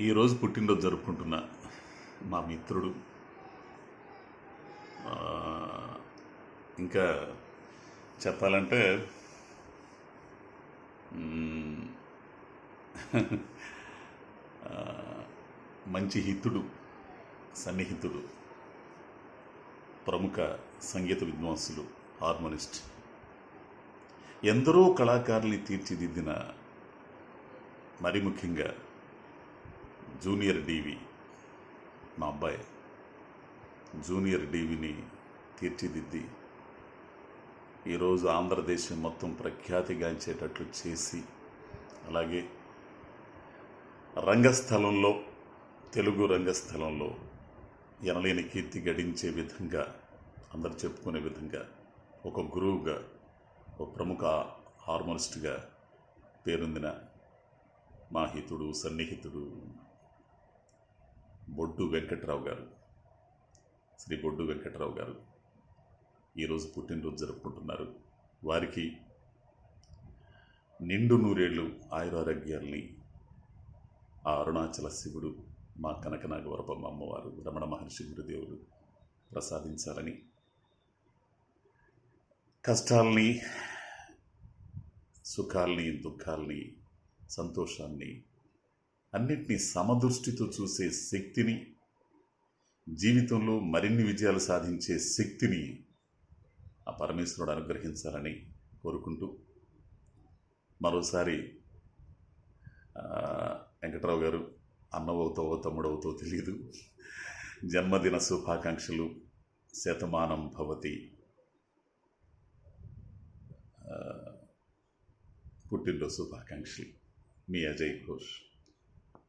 ఈరోజు పుట్టినరోజు జరుపుకుంటున్న మా మిత్రుడు ఇంకా చెప్పాలంటే మంచి హితుడు సన్నిహితుడు ప్రముఖ సంగీత విద్వాంసులు హార్మోనిస్ట్. ఎందరో కళాకారుల్ని తీర్చిదిద్దిన మరి ముఖ్యంగా జూనియర్ డీవీ మా అబ్బాయి. జూనియర్ డీవీని తీర్చిదిద్ది ఈరోజు ఆంధ్రదేశం మొత్తం ప్రఖ్యాతిగాంచేటట్లు చేసి అలాగే రంగస్థలంలో తెలుగు రంగస్థలంలో ఎనలేని కీర్తి గడించే విధంగా అందరు చెప్పుకునే విధంగా ఒక గురువుగా ఒక ప్రముఖ హార్మోనిస్ట్గా పేరొందిన మా హితుడు సన్నిహితుడు బొడ్డు వెంకట్రావు గారు. శ్రీ బొడ్డు వెంకట్రావు గారు ఈరోజు పుట్టినరోజు జరుపుకుంటున్నారు. వారికి నిండు నూరేళ్ళు ఆయురారోగ్యాల్ని ఆ అరుణాచల శివుడు మా కనకనాగవరపమ్మ అమ్మవారు రమణ మహర్షి గురుదేవుడు ప్రసాదించాలని కష్టాల్ని సుఖాల్ని దుఃఖాల్ని సంతోషాన్ని అన్నిటినీ సమదృష్టితో చూసే శక్తిని జీవితంలో మరిన్ని విజయాలు సాధించే శక్తిని ఆ పరమేశ్వరుడు అనుగ్రహించాలని కోరుకుంటూ మరోసారి వెంకట్రావు గారు అన్నవవుతావో తమ్ముడవుతో తెలియదు. జన్మదిన శుభాకాంక్షలు శతమానం భవతి. పుట్టినరోజు శుభాకాంక్షలు. మీ అజయ్ ఘోష్.